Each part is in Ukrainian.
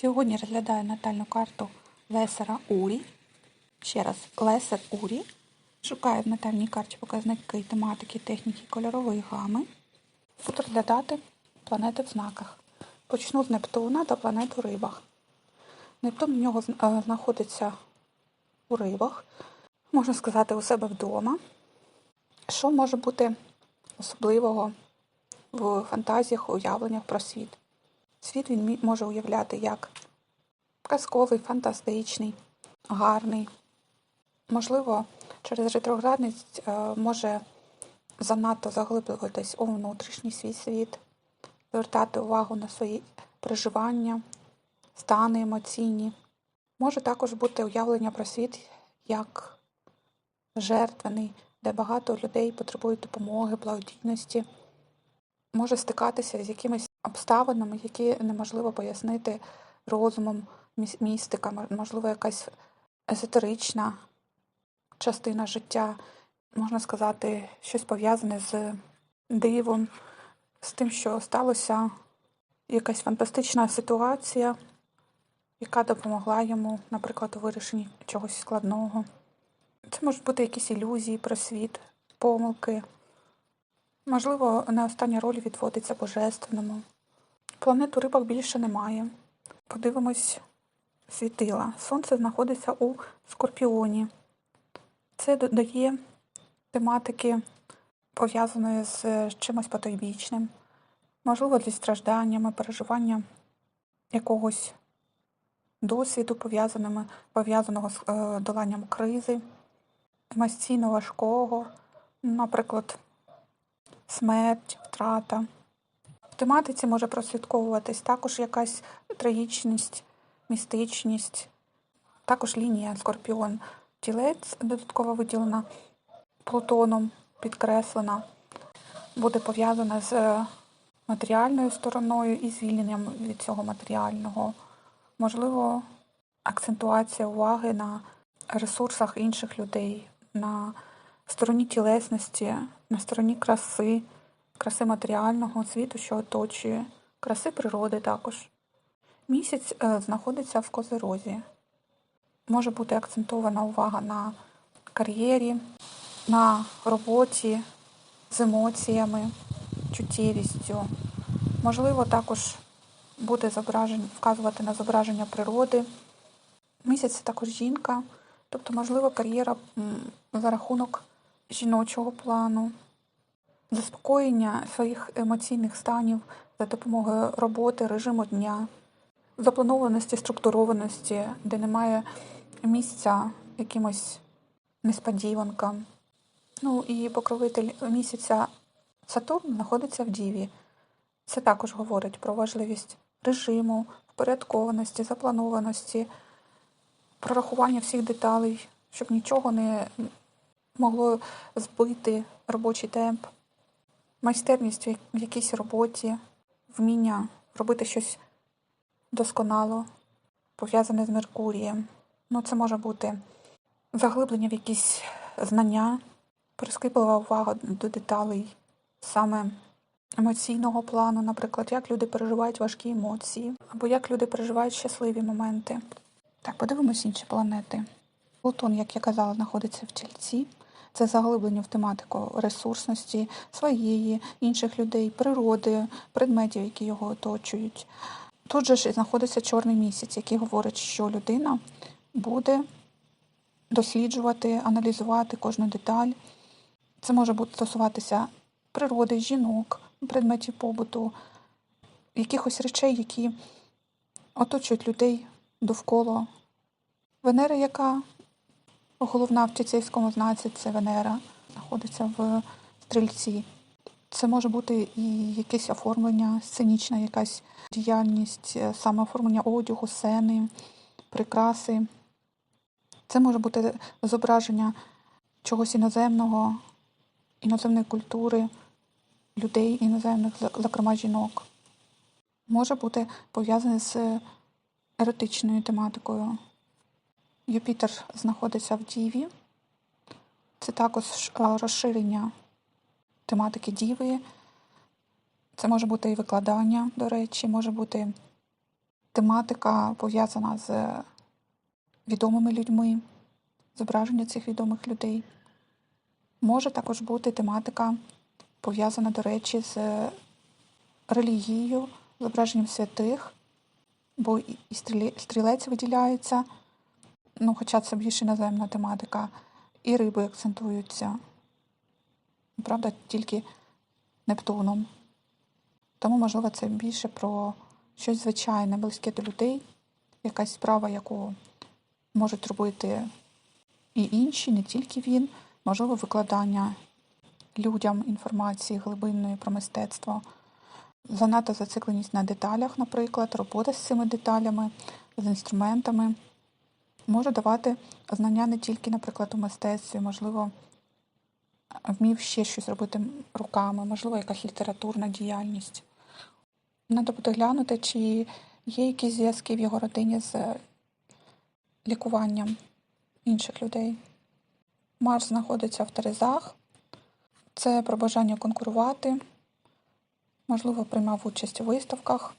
Сьогодні розглядаю натальну карту Лесера Урі. Ще раз, Лесер Урі. Шукаю в натальній карті показники тематики, техніки кольорової гами. Буду розглядати планети в знаках. Почну з Нептуна та планет у рибах. Нептун в нього е, знаходиться у рибах, можна сказати, у себе вдома. Що може бути особливого в фантазіях, уявленнях про світ? Світ він може уявляти як казковий, фантастичний, гарний. Можливо, через ретроградність е, може занадто заглиблюватись у внутрішній свій світ, звертати увагу на свої переживання, стани емоційні. Може також бути уявлення про світ як жертвений, де багато людей потребують допомоги, благодійності може стикатися з якимись обставинами, які неможливо пояснити розумом, міс- містика, можливо, якась езотерична частина життя, можна сказати, щось пов'язане з дивом, з тим, що сталося якась фантастична ситуація, яка допомогла йому, наприклад, у вирішенні чогось складного. Це можуть бути якісь ілюзії про світ, помилки. Можливо, на остання роль відводиться божественному. Планет у рибах більше немає. Подивимось світила. Сонце знаходиться у Скорпіоні. Це додає тематики, пов'язаної з чимось потойбічним, можливо, зі стражданнями, переживання якогось досвіду, пов'язаного з е, доланням кризи, емоційно важкого, наприклад, смерть, втрата. Тематиці може прослідковуватись також якась трагічність, містичність, також лінія Скорпіон. Тілець додатково виділена Плутоном, підкреслена, буде пов'язана з е, матеріальною стороною і звільненням від цього матеріального. Можливо, акцентуація уваги на ресурсах інших людей, на стороні тілесності, на стороні краси, краси матеріального світу, що оточує, краси природи також. Місяць е, знаходиться в козирозі. Може бути акцентована увага на кар'єрі, на роботі з емоціями, чуттєвістю. Можливо, також буде зображення, вказувати на зображення природи. Місяць це також жінка, тобто, можливо, кар'єра за рахунок жіночого плану, заспокоєння своїх емоційних станів за допомогою роботи, режиму дня, запланованості, структурованості, де немає місця якимось несподіванкам. Ну і покровитель місяця Сатурн знаходиться в Діві. Це також говорить про важливість режиму, впорядкованості, запланованості, прорахування всіх деталей, щоб нічого не могло збити робочий темп, майстерність в якійсь роботі, вміння робити щось досконало, пов'язане з Меркурієм. Ну, це може бути заглиблення в якісь знання, прискіплива увага до деталей саме емоційного плану, наприклад, як люди переживають важкі емоції, або як люди переживають щасливі моменти. Так, подивимось інші планети. Плутон, як я казала, знаходиться в тільці. Це заглиблення в тематику ресурсності своєї, інших людей, природи, предметів, які його оточують. Тут же ж знаходиться чорний місяць, який говорить, що людина буде досліджувати, аналізувати кожну деталь. Це може бути стосуватися природи, жінок, предметів побуту, якихось речей, які оточують людей довкола. Венера, яка головна в чицейському знаці, це Венера, знаходиться в стрільці. Це може бути і якесь оформлення, сценічна якась діяльність, е, саме оформлення одягу, сцени, прикраси. Це може бути зображення чогось іноземного, іноземної культури, людей іноземних, зокрема жінок. Може бути пов'язане з еротичною тематикою. Юпітер знаходиться в Діві. Це також е, розширення тематики Діви. Це може бути і викладання, до речі, може бути тематика пов'язана з відомими людьми, зображення цих відомих людей. Може також бути тематика пов'язана, до речі, з релігією, зображенням святих, бо і і стрілець виділяється, ну, хоча це більше наземна тематика, і риби акцентуються. Правда, тільки Нептуном. Тому, можливо, це більше про щось звичайне, близьке до людей, якась справа, яку можуть робити і інші, не тільки він, можливо, викладання людям інформації глибинної про мистецтво, занадто зацикленість на деталях, наприклад, робота з цими деталями, з інструментами, може давати знання не тільки, наприклад, у мистецтві, можливо, вмів ще щось робити руками, можливо, якась літературна діяльність. Треба буде глянути, чи є якісь зв'язки в його родині з лікуванням інших людей. Марс знаходиться в Терезах. Це про бажання конкурувати. Можливо, приймав участь у виставках,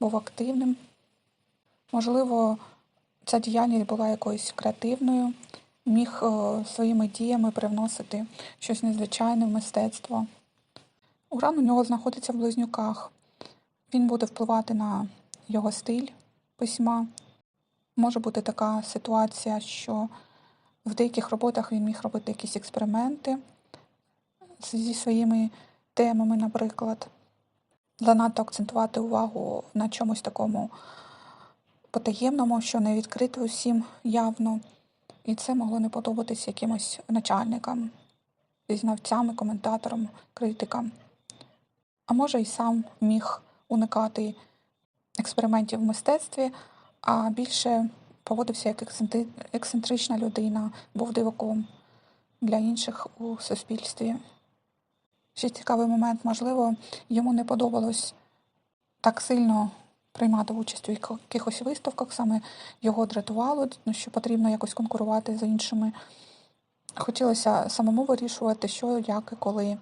був активним. Можливо, ця діяльність була якоюсь креативною, міг е, своїми діями привносити щось незвичайне в мистецтво. Уран у нього знаходиться в близнюках. Він буде впливати на його стиль письма. Може бути така ситуація, що в деяких роботах він міг робити якісь експерименти зі своїми темами, наприклад. Занадто акцентувати увагу на чомусь такому потаємному, що не відкрито усім явно. І це могло не подобатись якимось начальникам, знавцям, коментаторам, критикам. А може, й сам міг уникати експериментів в мистецтві, а більше поводився як ексцентрична людина, був диваком для інших у суспільстві. Ще цікавий момент, можливо, йому не подобалось так сильно приймати участь у якихось виставках, саме його дратувало, ну, що потрібно якось конкурувати з іншими. Хотілося самому вирішувати, що, як і коли,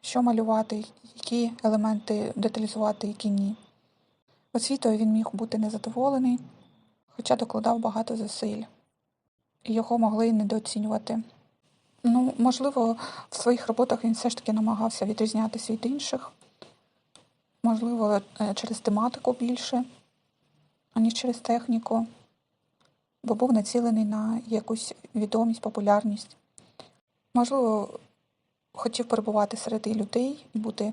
що малювати, які елементи деталізувати, які ні. Освітою він міг бути незадоволений, хоча докладав багато зусиль. І його могли недооцінювати. Ну, можливо, в своїх роботах він все ж таки намагався відрізнятися від інших. Можливо, е, через тематику більше, аніж через техніку, бо був націлений на якусь відомість, популярність. Можливо, хотів перебувати серед людей і бути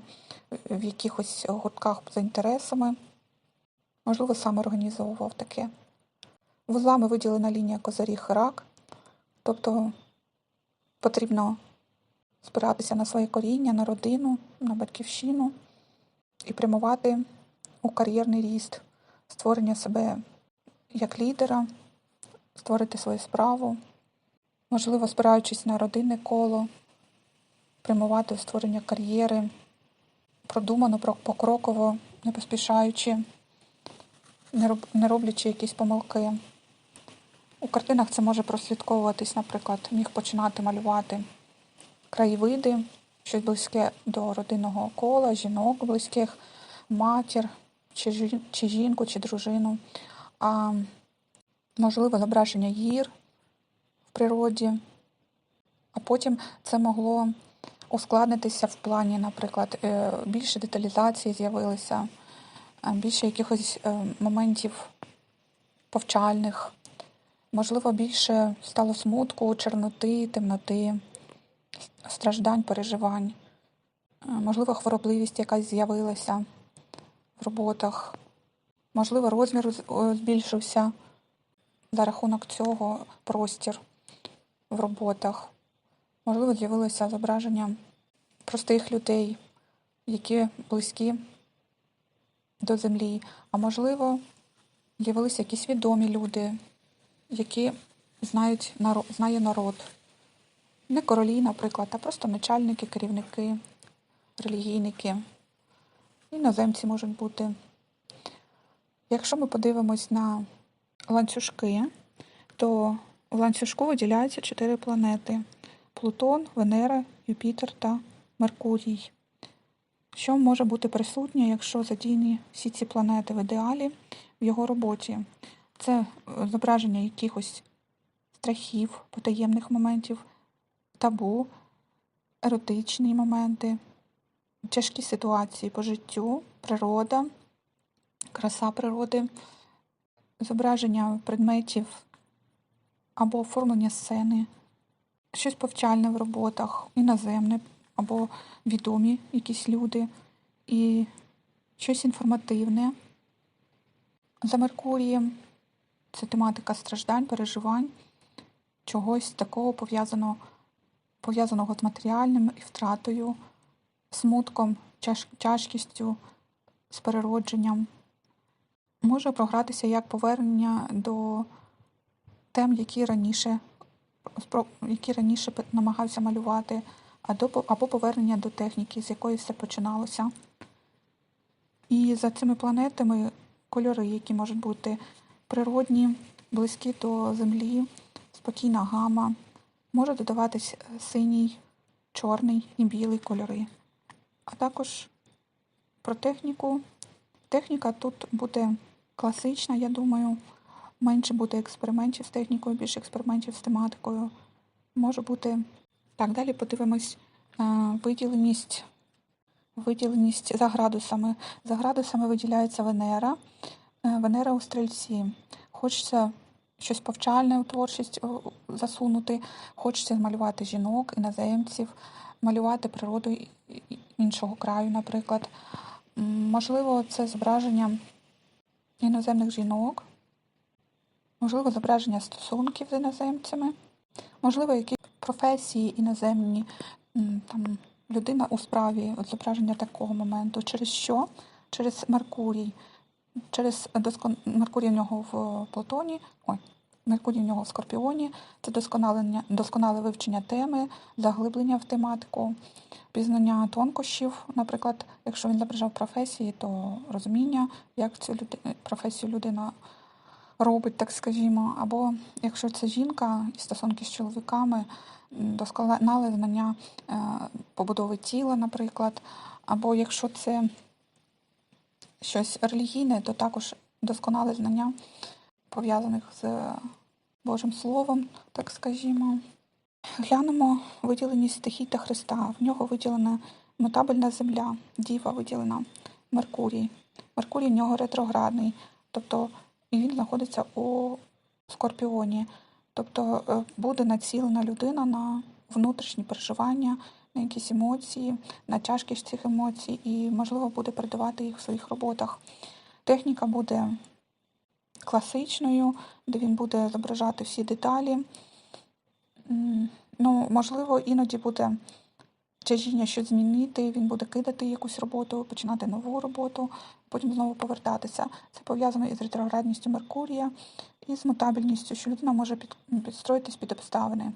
в якихось гуртках за інтересами. Можливо, сам організовував таке. Вузлами виділена лінія козаріг рак, тобто потрібно спиратися на своє коріння, на родину, на батьківщину і прямувати у кар'єрний ріст, створення себе як лідера, створити свою справу, можливо, спираючись на родинне коло, прямувати у створення кар'єри, продумано, покроково, не поспішаючи, не роблячи якісь помилки. У картинах це може прослідковуватись, наприклад, міг починати малювати краєвиди, щось близьке до родинного кола, жінок близьких, матір, чи, жінку, чи дружину, а можливо зображення гір в природі. А потім це могло ускладнитися в плані, наприклад, е, більше деталізації з'явилося, е, більше якихось е, моментів повчальних. Можливо, більше стало смутку, чорноти, темноти, страждань, переживань. Е, Можливо, хворобливість якась з'явилася в роботах. Можливо, розмір збільшився за рахунок цього простір в роботах. Можливо, з'явилося зображення простих людей, які близькі до землі. А можливо, з'явилися якісь відомі люди, які знають знає народ. Не королі, наприклад, а просто начальники, керівники, релігійники. Іноземці можуть бути. Якщо ми подивимось на ланцюжки, то в ланцюжку виділяються чотири планети: Плутон, Венера, Юпітер та Меркурій. Що може бути присутнє, якщо задійні всі ці планети в ідеалі в його роботі? Це е, зображення якихось страхів, потаємних моментів, табу, еротичні моменти, тяжкі ситуації по життю, природа, краса природи, зображення предметів або оформлення сцени, щось повчальне в роботах, іноземне або відомі якісь люди, і щось інформативне. За Меркурієм це тематика страждань, переживань, чогось такого пов'язаного, пов'язаного з матеріальним і втратою, смутком, тяжкістю, з переродженням. Може програтися як повернення до тем, які раніше, які раніше намагався малювати, або, повернення до техніки, з якої все починалося. І за цими планетами кольори, які можуть бути природні, близькі до землі, спокійна гама, може додаватись е, синій, чорний і білий кольори. А також про техніку. Техніка тут буде класична, я думаю. Менше буде експериментів з технікою, більше експериментів з тематикою. Може бути. Так, далі подивимось е, виділеність, виділеність за градусами. За градусами виділяється Венера. Е, Венера у стрільці. Хочеться щось повчальне у творчість засунути, хочеться малювати жінок, іноземців, малювати природу іншого краю, наприклад. Можливо, це зображення іноземних жінок, можливо, зображення стосунків з іноземцями, можливо, якісь професії іноземні, там, людина у справі, от зображення такого моменту. Через що? Через Меркурій. Через доскон... Меркурій в нього в Плутоні, ой, Меркурій в нього в Скорпіоні, це досконале вивчення теми, заглиблення в тематику, пізнання тонкощів. Наприклад, якщо він зображав професії, то розуміння, як цю люди... професію людина робить, так скажімо. Або якщо це жінка і стосунки з чоловіками, досконале знання е, побудови тіла, наприклад. Або якщо це щось релігійне, то також досконале знання пов'язаних з Божим Словом, так скажімо. Глянемо виділеність стихій та Христа. В нього виділена мутабельна земля, діва виділена Меркурій. Меркурій в нього ретроградний, тобто він знаходиться у Скорпіоні. Тобто е, буде націлена людина на внутрішні переживання, на якісь емоції, на тяжкість цих емоцій, і, можливо, буде передавати їх в своїх роботах. Техніка буде класичною, де він буде зображати всі деталі. Ну, можливо, іноді буде тяжіння щось змінити, він буде кидати якусь роботу, починати нову роботу, потім знову повертатися. Це пов'язано із ретроградністю Меркурія і з мутабельністю, що людина може під, підстроїтись під обставини.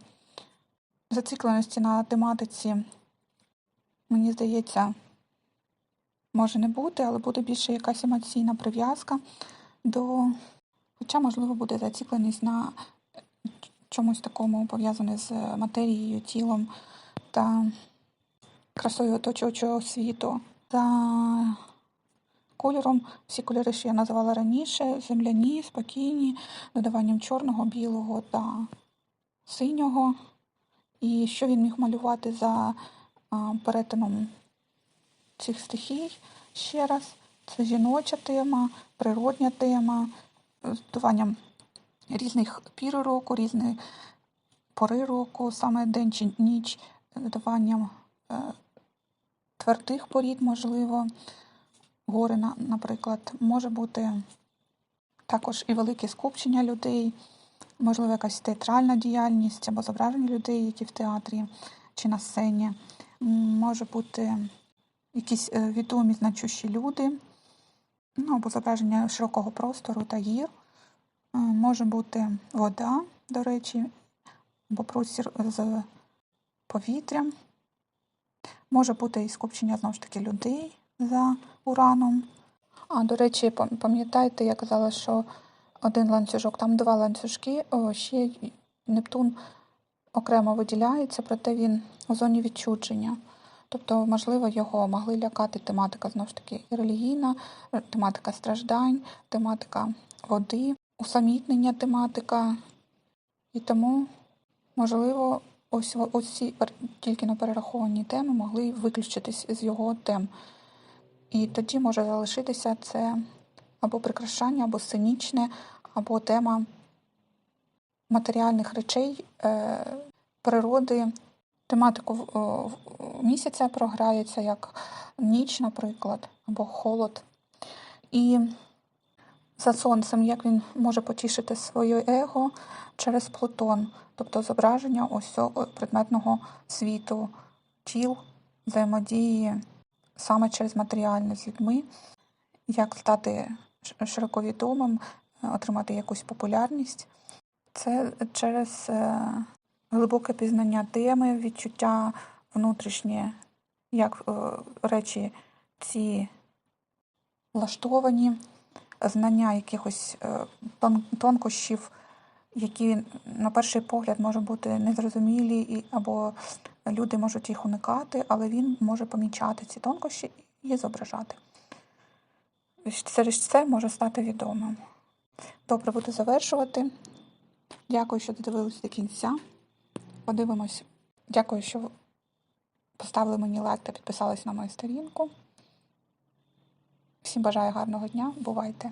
Зацикленості на тематиці, мені здається, може не бути, але буде більше якась емоційна прив'язка до. Хоча, можливо, буде зацікленість на чомусь такому пов'язане з матерією, тілом та красою оточуючого світу. За кольором всі кольори, що я називала раніше, земляні, спокійні, додаванням чорного, білого та синього. І що він міг малювати за перетином цих стихій ще раз. Це жіноча тема, природня тема, додаванням різних пір року, різних пори року, саме день чи ніч, додаванням е, твердих порід, можливо, гори, на- наприклад, може бути також і велике скупчення людей, можливо, якась театральна діяльність або зображення людей, які в театрі чи на сцені. Може бути якісь е, відомі значущі люди, ну, або зображення широкого простору та гір. Е, Може бути вода, до речі, або простір з повітрям. Може бути і скупчення знову ж таки людей за ураном. А, до речі, пам- пам'ятаєте, я казала, що один ланцюжок, там два ланцюжки, ще Нептун окремо виділяється, проте він у зоні відчудження. Тобто, можливо, його могли лякати тематика знову ж таки релігійна, е, тематика страждань, тематика води, усамітнення тематика. І тому, можливо, ось ці тільки на перераховані теми могли виключитись з його тем. І тоді може залишитися це або прикрашання, або сценічне, або тема матеріальних речей, е, природи. Тематику місяця програється як ніч, наприклад, або холод. І за сонцем, як він може потішити своє его через Плутон, тобто зображення ось предметного світу, тіл, взаємодії саме через матеріальне з людьми, як стати широковідомим, отримати якусь популярність. Це через е, глибоке пізнання теми, відчуття внутрішнє, як е, речі ці влаштовані, знання якихось е, тон- тонкощів, які на перший погляд можуть бути незрозумілі, або люди можуть їх уникати, але він може помічати ці тонкощі і зображати. Через це може стати відомим. Добре, буду завершувати. Дякую, що додивились до кінця. Подивимось. Дякую, що поставили мені лайк та підписались на мою сторінку. Всім бажаю гарного дня. Бувайте!